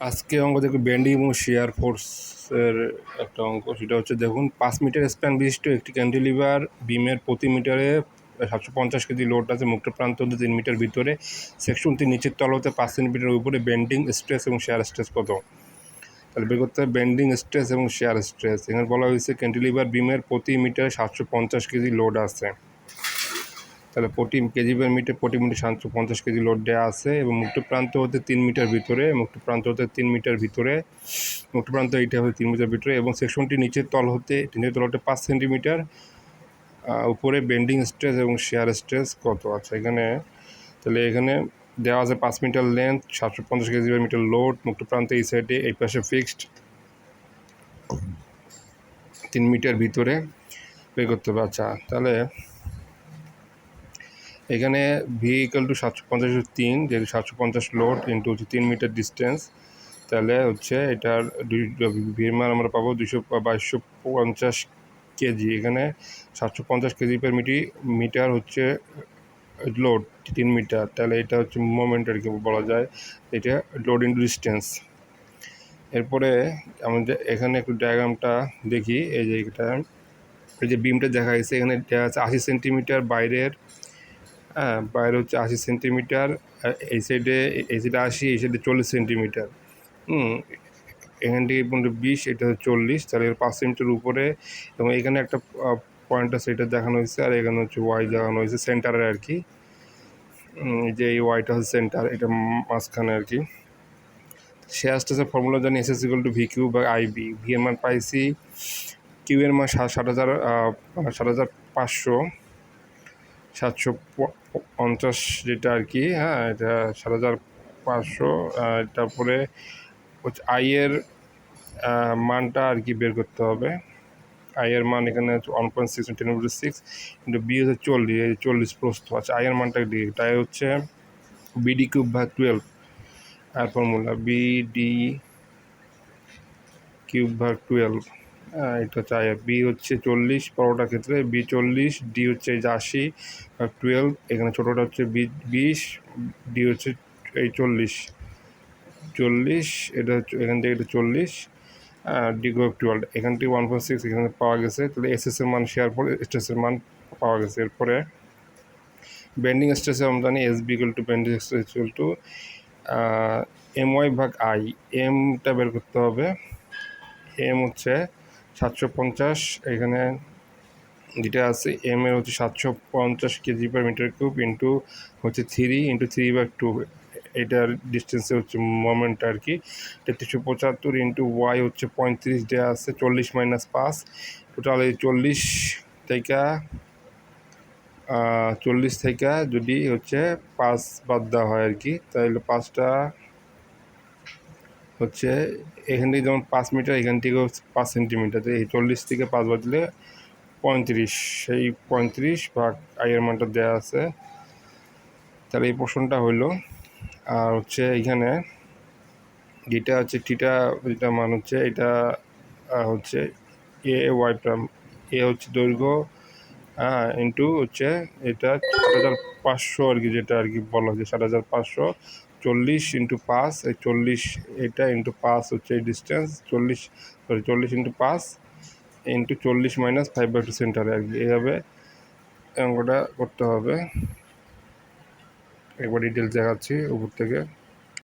আজকে অঙ্ক দেখুন বেন্ডিং এবং শেয়ার ফোর্সের একটা অঙ্ক। সেটা হচ্ছে দেখুন, পাঁচ মিটার স্প্যান বিশিষ্ট একটি ক্যান্টিলিভার বিমের প্রতি মিটারে সাতশো পঞ্চাশ কেজি লোড আছে, মুক্ত প্রান্ত হতে তিন মিটার ভিতরে। সেকশন সেকশনটি নিচের তল হতে পাঁচ সেন্টিমিটার উপরে বেন্ডিং স্ট্রেস এবং শেয়ার স্ট্রেস কত? তাহলে বের করতে হবে বেন্ডিং স্ট্রেস এবং শেয়ার স্ট্রেস এখানে বলা হয়েছে ক্যান্টিলিভার বিমের প্রতি মিটারে সাতশো পঞ্চাশ কেজি লোড আছে। তাহলে প্রতি কেজি পার মিটার প্রতি মিটার সাতশো পঞ্চাশ কেজি লোড দেওয়া আছে এবং মুক্ত প্রান্ত হতে তিন মিটার ভিতরে মুক্ত প্রান্ত হতে তিন মিটার ভিতরে মুক্ত প্রান্ত এইটা হতে তিন মিটার ভিতরে এবং সেকশনটি নিচের তল হতে, নিচের তল হতে পাঁচ সেন্টিমিটার উপরে বেন্ডিং স্ট্রেস এবং শেয়ার স্ট্রেস কত আছে? এখানে, তাহলে এখানে দেওয়া আছে পাঁচ মিটার লেন্থ সাতশো পঞ্চাশ কেজি মিটার লোড মুক্ত প্রান্ত এই সাইডে এই পাশে ফিক্সড তিন মিটার ভিতরে বের করতে হবে। আচ্ছা তাহলে এখানে ভি ইকাল টু সাতশো পঞ্চাশ তিন, যেহেতু সাতশো পঞ্চাশ লোড ইন্টু হচ্ছে তিন মিটার ডিস্টেন্স তাহলে হচ্ছে এটার ভির মান আমরা পাবো দুশো বাইশশো পঞ্চাশ কেজি। এখানে সাতশো পঞ্চাশ কেজি পার মিটি মিটার হচ্ছে লোড তিন মিটার তাহলে এটা হচ্ছে মোমেন্ট আর কি বলা যায়, এটা লোড ইন্টু ডিস্টেন্স এরপরে আমাদের এখানে একটু ডায়াগ্রামটা দেখি, এই যে এটা, এই যে বিমটা দেখা গেছে এখানে দেখা যাচ্ছে আশি সেন্টিমিটার বাইরের বাইরে হচ্ছে আশি সেন্টিমিটার এই সাইডে এই সাইডে আশি, এই সাইডে চল্লিশ সেন্টিমিটার। হুম, এখান থেকে পর্যন্ত বিশ, এটা হচ্ছে চল্লিশ, তাহলে পাঁচ সেন্টিমিটার উপরে। এবং এখানে একটা পয়েন্ট আছে, এটা দেখানো হয়েছে, আর এখানে হচ্ছে ওয়াই দেখানো হয়েছে সেন্টারে আর কি যে এই ওয়াইটা হচ্ছে সেন্টার এটা মাঝখানে আর কি শেয়ার স্টেসের ফর্মুলা জানি S S equal to V Q বা আইবি ভি এর মান পাইছি কিউ এর মান সাত হাজার সাত হাজার পাঁচশো। সাতশো পঞ্চাশ যেটা আর কি হ্যাঁ এটা সাত হাজার পাঁচশো তারপরে আইয়ের মানটা আর কি বের করতে হবে। আইয়ের মান এখানে one point six ten six কিন্তু বি হচ্ছে চল্লিশ চল্লিশ প্রস্থ আছে আইয়ের মানটা ডি তাই হচ্ছে বিডি কিউব ভাগ টুয়েলভ আর ফর্মুলা বিডি কিউব ভাগ টুয়েলভ এটা চাই। বি হচ্ছে চল্লিশ বড়োটার ক্ষেত্রে বি চল্লিশ ডি হচ্ছে এই যে আশি টুয়েলভ এখানে ছোটোটা হচ্ছে বি, বিশ ডি হচ্ছে এই চল্লিশ। চল্লিশ, এটা হচ্ছে, এখান থেকে এটা চল্লিশ ডি গো টুয়েলভ এখান থেকে ওয়ান পয়েন্ট সিক্স এখানে পাওয়া গেছে, তাহলে এস এর মান শেয়ার পরে স্ট্রেসের মান পাওয়া গেছে। এরপরে বেন্ডিং স্ট্রেসে আমরা জানি S B to bending stress equal to M Y ভাগ আই এমটা বের করতে হবে। এম হচ্ছে সাতশো পঞ্চাশ, এখানে যেটা আছে এম এর হচ্ছে সাতশো পঞ্চাশ KG per metre cube into হচ্ছে three into three by two এটার ডিস্টেন্সে হচ্ছে মোমেন্ট আর কি। তেত্রিশশো পঁচাত্তর ইন্টু ওয়াই হচ্ছে পঁয়ত্রিশ দেওয়া আছে চল্লিশ মাইনাস পাঁচ। টোটাল এই চল্লিশ থেকে চল্লিশ থেকে যদি হচ্ছে পাঁচ বাদ দেওয়া হয় আর কি, তাহলে পাঁচটা হচ্ছে এখান থেকে যেমন পাঁচ মিটার, এখান থেকেও পাঁচ সেন্টিমিটার। এই চল্লিশ থেকে পাঁচ বাজলে পঁয়ত্রিশ, সেই পঁয়ত্রিশ ভাগ আইয়ের মানটা দেওয়া আছে। তাহলে এই পোর্শনটা হইল। আর হচ্ছে এখানে যেটা হচ্ছে টিটা যেটা মান হচ্ছে এটা হচ্ছে এ ওয়াই প্রাম এ হচ্ছে দৈর্ঘ্য হ্যাঁ ইন্টু হচ্ছে এটা সাত হাজার পাঁচশো আর কি যেটা আর কি বলা হচ্ছে সাত হাজার পাঁচশো। চল্লিশ ইন্টু পাঁচ এই চল্লিশ, এটা ইন্টু পাঁচ হচ্ছে এই ডিস্টেন্স চল্লিশ সরি চল্লিশ ইন্টু পাঁচ ইন্টু চল্লিশ মাইনাস ফাইভ বাই টু সেন্টারে আর কি এইভাবে অঙ্কটা করতে হবে। একবার ডিটেলস দেখাচ্ছি উপর থেকে।